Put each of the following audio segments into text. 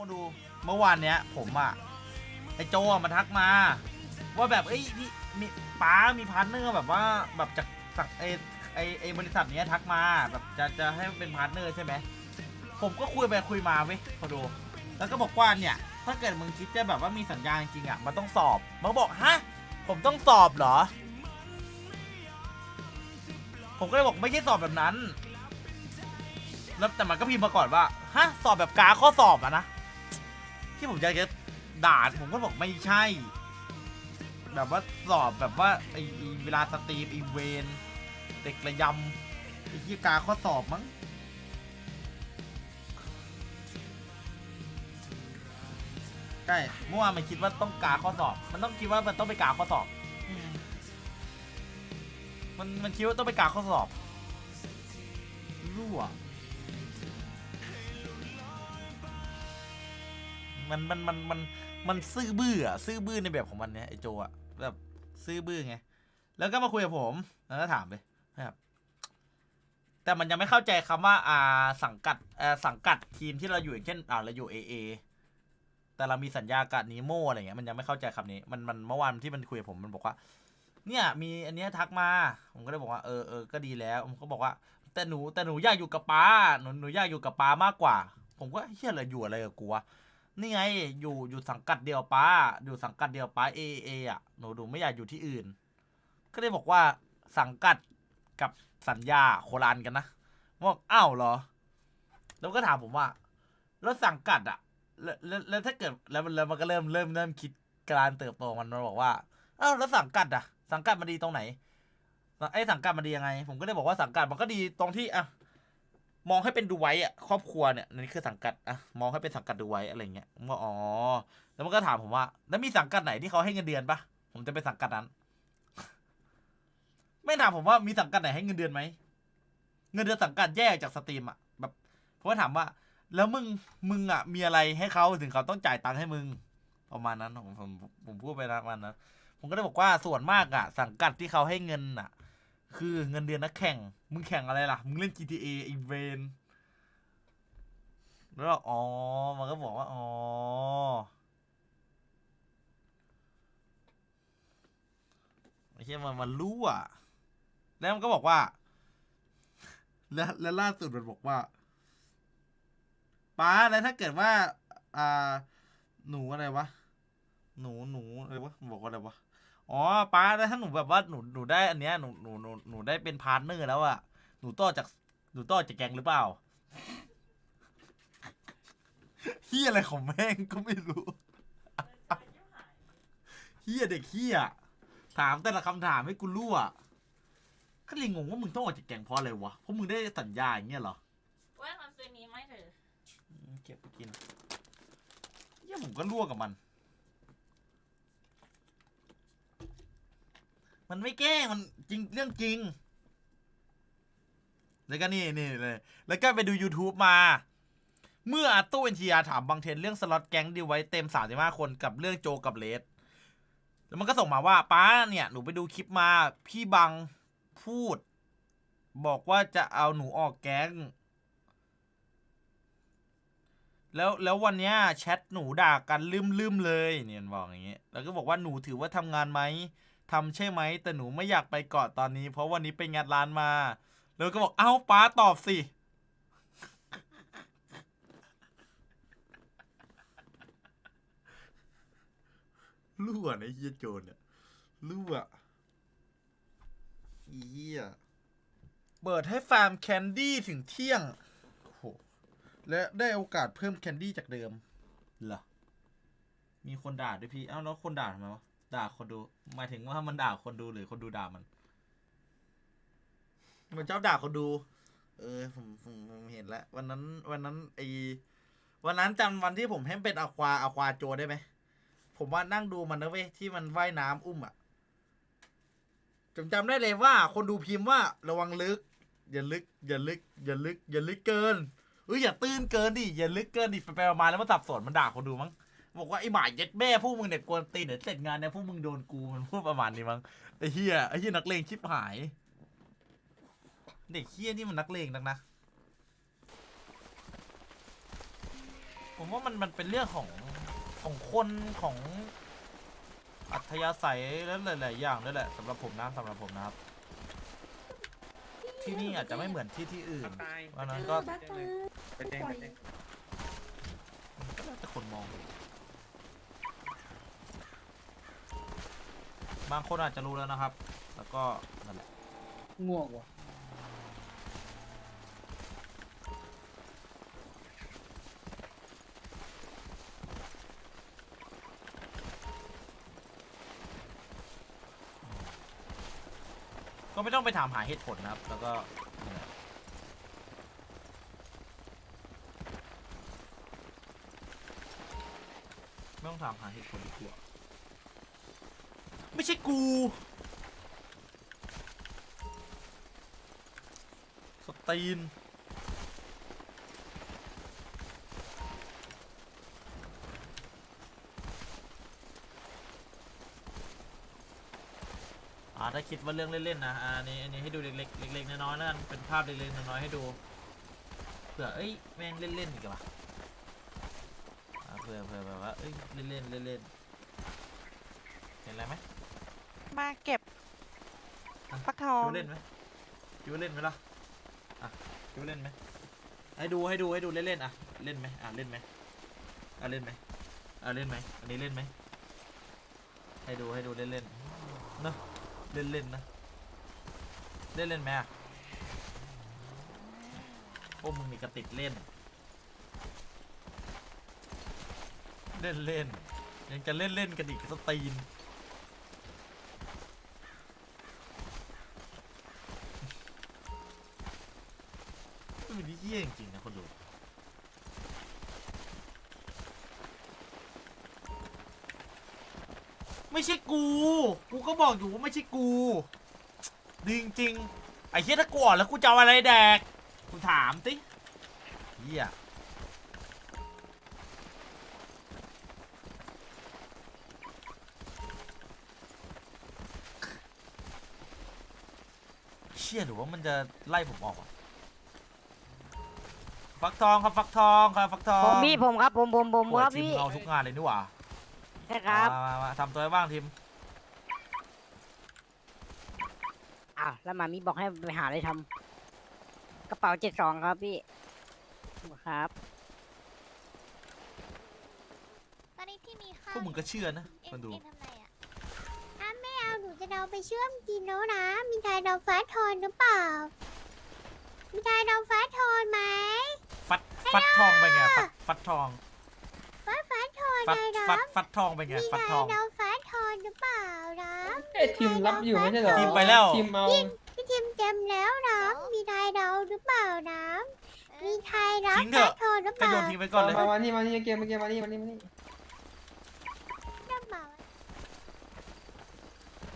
คนดูเมื่อวานเนี้ย ผมอะไอโจอะมาทักมา ว่าแบบเอ้ยพี่มีป้ามีพาร์ทเนอร์แบบว่าแบบจากสักไอไอไอบริษัทเนี้ยทักมาแบบจะจะให้เป็นพาร์ทเนอร์ใช่ไหมผมก็คุยไปคุยมาเว้ยพอดูแล้วก็บอกว่าเนี่ย ถ้าเกิดมึงคิดจะแบบว่ามีสัญญาจริงๆอะมันต้องสอบมันบอกฮะผมต้องสอบเหรอ ผมก็เลยบอกไม่ใช่สอบแบบนั้นแล้วแต่มันก็พิมพ์มาก่อนว่าฮะสอบแบบกาข้อสอบอะนะ ที่ผมอยากจะด่าผมก็บอกไม่ใช่ แบบว่าสอบแบบว่าไอไอ้เวลาสตรีมอีเวนเด็กระยำไอ้ที่กาข้อสอบมั้งใช่เมื่อวานมันคิดว่าต้องกาข้อสอบ มันต้องคิดว่ามันต้องไปกาข้อสอบอืมมันมันคิดว่าต้องไปกาข้อสอบรั่ว มันมันมันมันมันซื่อบื้ออะซื่อบื้อในแบบของมันเนี่ยไอโจอะแบบซื่อบื้อไงแล้วก็มาคุยกับผมแล้วก็ถามไปนะครับ แต่มันยังไม่เข้าใจคำว่าอ่าสังกัดเอ่อสังกัดทีมที่เราอยู่อย่างเช่นอ่าเราอยู่เอเอแต่เรามีสัญญากับนีโมอะไรเงี้ยมันยังไม่เข้าใจคำนี้มันมันเมื่อวานที่มันคุยกับผมมันบอกว่า เนี่ย มีอันเนี้ยทักมา ผมก็เลยบอกว่าเออเออก็ดีแล้วผมก็บอกว่า แต่หนูแต่หนูอยากอยู่กับป้าหนูหนูอยากอยู่กับป้ามากกว่า ผมก็เฮียอะไรอยู่อะไรกับกูวะ นี่ไงอยู่อยู่สังกัดเดียวป้า อยู่สังกัดเดียวป้าเอเออะหนูดูไม่อยากอยู่ที่อื่น ก็เลยบอกว่าสังกัดกับสัญญาโคลานกันนะบอกอ้าวเหรอ แล้วก็ถามผมว่า แล้วสังกัดอะแล้วแล้วถ้าเกิดแล้วแล้วมันก็เริ่มเริ่มเริ่มคิดการเติบโตมันมันบอกว่าอ้าวแล้วสังกัดอะ สังกัดมันดีตรงไหนไอ้สังกัดมันดียังไง ผมก็เลยบอกว่าสังกัดมันก็ดีตรงที่อะ มองให้เป็นดูไว้อะครอบครัวเนี่ยนี่คือสังกัดอะมองให้เป็นสังกัดดูไว้อะไรเงี้ยผมว่าอ๋อแล้วมันก็ถามผมว่า แล้วมีสังกัดไหนที่เขาให้เงินเดือนปะผมจะไปสังกัดนั้น ไม่ถามผมว่ามีสังกัดไหนให้เงินเดือนไหมเงินเดือนสังกัดแยกจากสตรีมอะแบบผมก็ถามว่า แล้วมึงมึงอะมีอะไรให้เขาถึงเขาต้องจ่ายตังค์ให้มึงประมาณนั้นผมผมผมพูดไปประมาณนั้นผมก็เลยบอกว่าส่วนมากอะสังกัดที่เขาให้เงินอะ คือเงินเดือนนักแข่ง มึงแข่งอะไรล่ะ มึงเล่น GTA อีเวนแล้วอ๋อ มันก็บอกว่า อ๋อ ไม่ใช่ มันมันรู้อะ แล้วมันก็บอกว่า แล้วแล้วล่าสุดมันบอกว่าป้าแล้วถ้าเกิดว่า อ่า หนูอะไรวะ หนูหนูอะไรวะ บอกว่าอะไรวะ อ๋อป้าแล้วถ้าหนูแบบว่าหนูหนูได้อันเนี้ยหนูหนูหนูหนูได้เป็นพาร์ทเนอร์แล้วอะหนูต่อจากหนูต่อจากแกงหรือเปล่าเฮียอะไรของแม่งก็ไม่รู้เฮียเด็กเฮียถามแต่ละคำถามให้กูรู้อะก็เลยงงว่ามึงต้องออกจากแกงเพราะอะไรวะเพราะมึงได้สัญญาอย่างเงี้ยเหรอเว่ามันซื้อนี้ไหม่เถอะอืมเก็บไปกินเฮียผมก็รั่วกับมัน มันไม่แกล้งมันจริงเรื่องจริง แล้วก็นี่นี่เลย แล้วก็ไปดู YouTube มา เมื่ออาตู้เอ็นทีอาถามบางเทนเรื่องสล็อตแก๊งดีไว้เต็ม 35 คนกับเรื่องโจกับเลสแล้วมันก็ส่งมาว่าป้าเนี่ย หนูไปดูคลิปมาพี่บังพูด บอกว่าจะเอาหนูออกแก๊ง แล้วแล้ววันเนี้ยแชทหนูด่ากันลืมลืมๆเลยเนี่ยมันบอกอย่างเงี้ยแล้วก็บอกว่าหนูถือว่าทำงานไหม ทำใช่ไหมแต่หนูไม่อยากไปเกาะตอนนี้ เพราะวันนี้ไปงานร้านมา แล้วก็บอกเอ้าป้าตอบสิรั่วนะไอ้เฮียโจรเนี่ยรั่วอีเฮียเปิดให้ฟาร์มแคนดี้ถึงเที่ยงโอ้โหและได้โอกาสเพิ่มแคนดี้จากเดิมเหรอมีคนด่าด้วยพี่ เอ้าแล้วคนด่าทำไมวะ ด่าคนดู หมายถึงว่ามันด่าคนดูหรือคนดูด่ามัน มันชอบด่าคนดู เออผมผมผมเห็นแล้ว วันนั้น วันนั้นไอวันนั้นจำวันที่ผมให้เป็นอควาอควาโจได้ไหมผมว่านั่งดูมันนะเว้ยที่มันว่ายน้ำอุ้มอะจำจำได้เลยว่า คนดูพิมพ์ว่าระวังลึก อย่าลึก อย่าลึก อย่าลึก อย่าลึกเกินเอ้ยอย่าตื้นเกินดิอย่าลึกเกินดิไปไปมาๆแล้วมันสับสนมันด่าคนดูมั้ง บอกว่าไอ้หมาเย็ดแม่พวกมึงเนี่ยกวนตีนเดี๋ยวเสร็จงานเนี่ยพวกมึงโดนกูมันพูดประมาณนี้มั้งไอ้เฮียไอ้เฮียนักเลงชิบหาย เด็กเฮียนี่มันนักเลงนักนะผมว่ามันมันเป็นเรื่องของของคนของอัธยาศัยและหลาย ๆ อย่างด้วยแหละสำหรับผมนะสำหรับผมนะครับ ที่นี่อาจจะไม่เหมือนที่ที่อื่นวันนั้นก็บักเตอร์ไปแจ้งไปแจ้งก็แล้วแต่คนมอง บางคนอาจจะรู้แล้วนะครับ แล้วก็นั่นแหละง่วงว่ะก็ไม่ต้องไปถามหาเหตุผลนะครับ แล้วก็นั่นแหละไม่ต้องถามหาเหตุผลดีกว่า ไม่ใช่กู สตีน อ่าถ้าคิดว่าเรื่องเล่น ๆ นะอะอันนี้อันนี้ให้ดูเล็กๆเล็กๆน้อยๆแล้วกันเป็นภาพเล็กๆน้อยๆให้ดู เผื่อ เอ้ย แม่งเล่น ๆ อีกว่ะอ่าเผื่อเผื่อแบบว่า เอ้ย เล่นๆเล่นๆเห็นอะไรไหม มาเก็บอะฟักทองคิดว่าเล่นไหมคิดว่าเล่นไหมล่ะอะคิดว่าเล่นไหมให้ดูให้ดูให้ดูเล่นๆอะเล่นไหมอะเล่นไหมอะเล่นไหมอะเล่นไหมอันนี้เล่นไหมให้ดูให้ดูเล่นๆเนอะเล่นๆนะเล่นเล่นๆไหมอะพวกมึงนี่ก็ติดเล่น เล่นเล่นๆยังจะเล่นเล่นๆกันอีกสตีน มันเป็นที่เยี่ยจริงๆนะคนดูไม่ใช่กู กูก็บอกอยู่ว่าไม่ใช่กูดีจริงๆไอ้เหี้ยถ้ากูอ่อนแล้วกูจะเอาอะไรแดก กูถามติเหี้ยเชี่ยหรือว่ามันจะไล่ผมออกวะ ฟักทองครับฟักทองครับฟักทองผมพี่ผมครับผมผมผมโอ้ยครับทีมพี่เราทุกงานเลยนี่หว่าใช่ครับมามามาทำตัวให้บ้างทีมอ้าวแล้วหมามีบอกให้ไปหาอะไรทำกระเป๋าเจ็ดสองครับพี่ครับ ตอนนี้ที่มีข้าพววกมึงก็เชื่อนะเอ็มันนดูเอ็นทำไรอะถ้าไม่เอาหนูจะเดาไปเชื่อมกินแล้วนะ มีใครเดาฟ้าทอนหรือเปล่า มีใครเดาฟ้าทอนไหม ฟัดฟัดทองไปไงฟัดฟัดทอง ฟ้าฟ้าทอนฟัดเลยนะฟัดฟัดทองไปไงมีฟัดใครทองเดาฟ้าทอนหรือเปล่านะเอ้ยทีมรับอยู่ไม่ใช่เหรอทีมไปแล้ว ทีมเอาพี่ทีมเต็มแล้วนะมีใครเดาหรือเปล่านะมีใครรับทิ้งเถฟ้าอะ ทอนหรือเปก็ล่าโยนทิ้งไปก่อนเลย มามานี่มานี่เกมมาเกมมานี่มานี่มานี่หรือเปล่า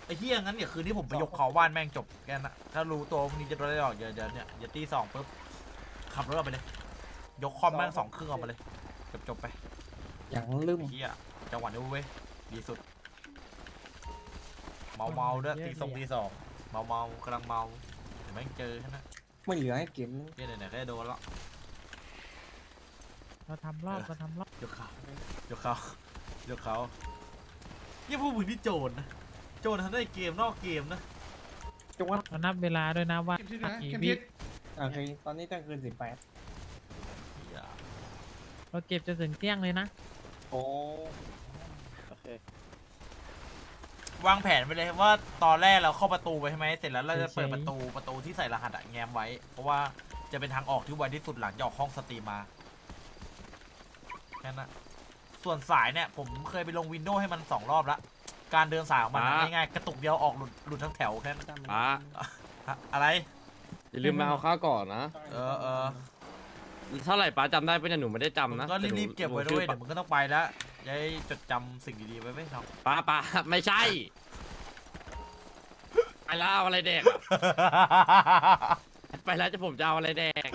ไอ้เหี้ยงั้นเดี๋ยวคืนนี้ผมไปยกเขาบ้านแม่งจบแค่นั้นนะถ้ารู้ตัวพรุ่งนี้จะโดนได้ออกเดี๋ยวเดี๋ยวเนี่ยเดี๋ยวตีสองปุ๊บขับรถออกไปเลย ยกคอมแม่งสองเครื่องออกมาเลย จบจบไปอย่างลืมไอ้เหี้ยจังหวะนี้เว้ยดีสุด เมาเมาๆด้วยตีสองตีสองเมาเมาๆกำลังเมาเดี๋ยวแม่งเจอแค่นั้นไม่เหลือให้เกมเหี้ยไหนๆก็ได้โดนแล้วเราทำรอบเราทำรอบยกเขายกเขายกเขาเนี่ยพวกมึงนี่โจรนะโจรทั้งในเกมนอกเกมนะจงว่าเรานับเวลาด้วยนะว่ากี่วิโอเคตอนนี้ตั้งคืนสิบแปดเหี้ย เราเก็บจนถึงเที่ยงเลยนะ โอ้โอเควางแผนไปเลยว่าตอนแรกเราเข้าประตูไปใช่ไหมเสร็จแล้วเราจะเปิดประตูประตูที่ใส่รหัสอะแง้มไว้ เพราะว่าจะเป็นทางออกที่ไวที่สุดหลังจากออกห้องสตรีมมาแค่นั้นอะส่วนสายเนี่ย ผมเคยไปลงวินโดว์ให้มันสองรอบละการเดินสายของมันอะอะ ง่ายๆกระตุกเดียวออกหลุดหลุดทั้งแถวแค่นั้นป้า ฮะอะไรอย่าลืมมาเอาข้าวก่อนนะ เออเออ เท่าไหร่ป้าจำได้ปะเนี่ยหนูไม่ได้มึจำงนะก็แต่หนูรีบๆเก็บไว้หนูด้วยชื่อเดี๋ยวมึงก็ต้องไปแล้วจะได้จดจำสิ่งดีๆไว้ไหมครับ ป้าป้าไม่ใช่ไปแล้วเอาอะไรแดกอะไปแล้วจะผมจะเอาอะไรแดก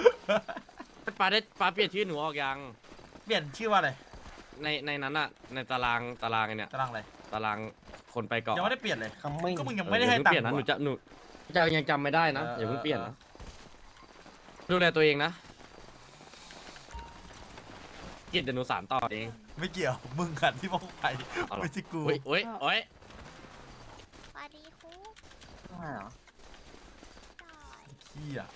ป้าได้ป้าเปลี่ยนชื่อหนูออกยังเปลี่ยนชื่อว่าอะไรในในนั้นอะในตารางตารางไอ้เนี่ยตารางอะไรตารางคนไปเกาะยังไม่ได้เปลี่ยนเลยคำไม่ก็มึงยังเออไม่ได้อย่าให้เพิ่งตังเปลี่ยนค์นะหนูกูจะหนูจะยังจำไม่ได้นะเอออย่าเพิ่งเปลี่ยนเออนะดูแลตัวเองนะ กิจเดี๋ยวหนูสารต่อเองไม่เกี่ยว มึงขัดที่มองไปเอาเหรอไม่ใช่กูโอ้ยโอ้ยโอ้ยสวัสดีครูได้เหรอได้ขี้อะ